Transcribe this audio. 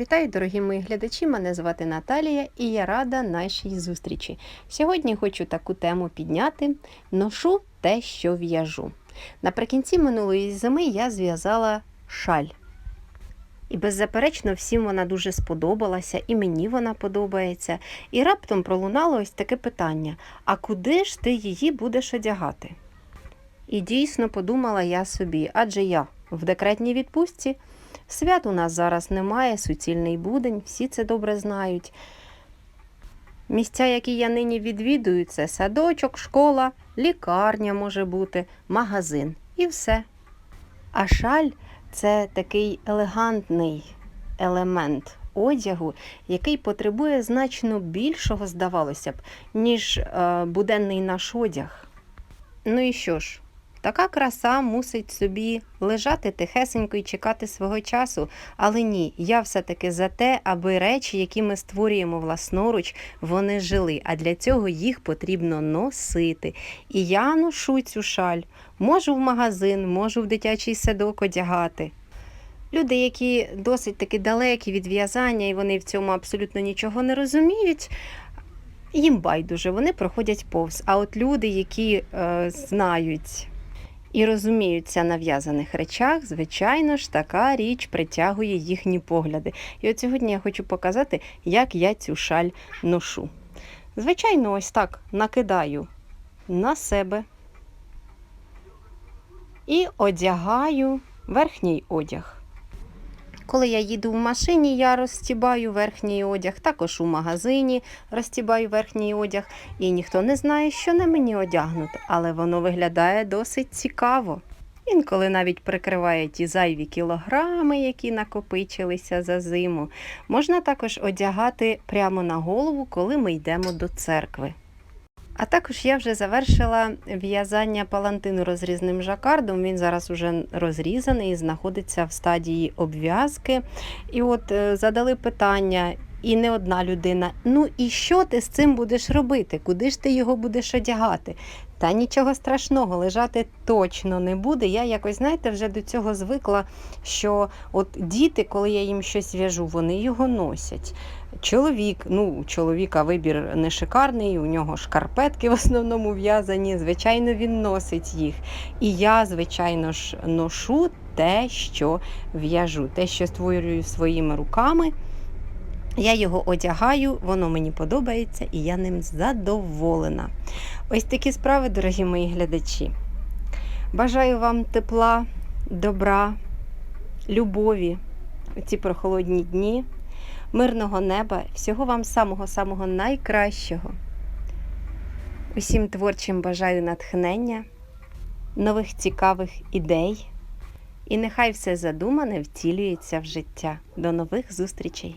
Вітаю, дорогі мої глядачі! Мене звати Наталія і я рада нашій зустрічі. Сьогодні хочу таку тему підняти: ношу те, що в'яжу. Наприкінці минулої зими я зв'язала шаль. І беззаперечно всім вона дуже сподобалася, і мені вона подобається. І раптом пролунало ось таке питання: а куди ж ти її будеш одягати? І дійсно подумала я собі, адже я в декретній відпустці. Свят у нас зараз немає, суцільний будень, всі це добре знають. Місця, які я нині відвідую, це садочок, школа, лікарня може бути, магазин і все. А шаль це такий елегантний елемент одягу, який потребує значно більшого, здавалося б, ніж е, буденний наш одяг. Ну і що ж? Така краса мусить собі лежати тихесенько і чекати свого часу. Але ні, я все-таки за те, аби речі, які ми створюємо власноруч, вони жили. А для цього їх потрібно носити. І я ношу цю шаль. Можу в магазин, можу в дитячий садок одягати. Люди, які досить таки далекі від в'язання, і вони в цьому абсолютно нічого не розуміють. Їм байдуже, вони проходять повз. А от люди, які е, знають і розуміються на в'язаних речах, звичайно ж, така річ притягує їхні погляди. І от сьогодні я хочу показати, як я цю шаль ношу. Звичайно, ось так накидаю на себе і одягаю верхній одяг. Коли я їду в машині, я розстібаю верхній одяг, також у магазині розстібаю верхній одяг, і ніхто не знає, що на мені одягнуто, але воно виглядає досить цікаво. Інколи навіть прикриває ті зайві кілограми, які накопичилися за зиму. Можна також одягати прямо на голову, коли ми йдемо до церкви. А також я вже завершила в'язання палантину розрізним жакардом. Він зараз уже розрізаний і знаходиться в стадії обв'язки. І от е, задали питання, і не одна людина: ну і що ти з цим будеш робити? Куди ж ти його будеш одягати? Та нічого страшного, лежати точно не буде. Я якось, знаєте, вже до цього звикла, що от діти, коли я їм щось в'яжу, вони його носять. Чоловік, ну, у чоловіка вибір не шикарний, у нього шкарпетки в основному в'язані, звичайно, він носить їх. І я, звичайно ж, ношу те, що в'яжу, те, що створюю своїми руками. Я його одягаю, воно мені подобається і я ним задоволена. Ось такі справи, дорогі мої глядачі. Бажаю вам тепла, добра, любові у ці прохолодні дні, мирного неба, всього вам самого-самого найкращого. Усім творчим бажаю натхнення, нових цікавих ідей. І нехай все задумане втілюється в життя. До нових зустрічей!